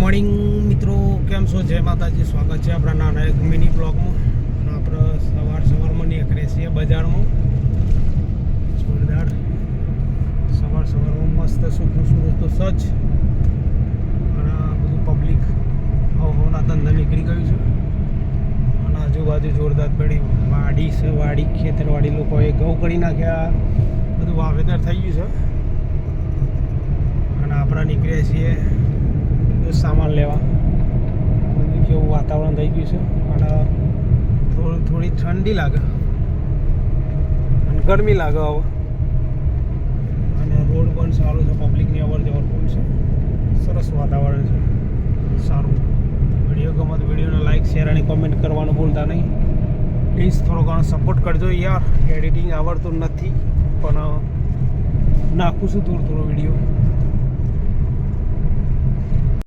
Morning મિત્રો, કેમ છો? જય માતાજી, સ્વાગત છે આપણા નાના એક મિની બ્લોગમાં. અને આપણે સવાર સવારમાં નીકળીએ છીએ બજારમાં. જોરદાર. સવાર સવારમાં મસ્ત સૂકું સૂરજ તો સચ અને બધું પબ્લિક હવના ધંધા નીકળી ગયું છે. અને આજુબાજુ જોરદાર પડી. વાડી છે, વાડી, ખેતરવાડી લોકોએ ઘઉં કરી નાખ્યા. બધું વાવેતર થઈ ગયું છે. અને આપણે નીકળીએ છીએ સામાન લેવા. કેવું વાતાવરણ થઈ ગયું છે અને થોડી થોડી ઠંડી લાગે. અને ગરમી લાગે હવે. અને રોડ પણ સારો છે, પબ્લિકની અવર જવર પણ છે. સરસ વાતાવરણ છે. સારું. વીડિયો ગમે તો વિડીયોને લાઇક શેર અને કોમેન્ટ કરવાનું ભૂલતા નહીં. પ્લીઝ થોડો ઘણો સપોર્ટ કરજો યાર. એડિટિંગ આવડતું નથી, પણ નાખું છું થોડો થોડો વીડિયો.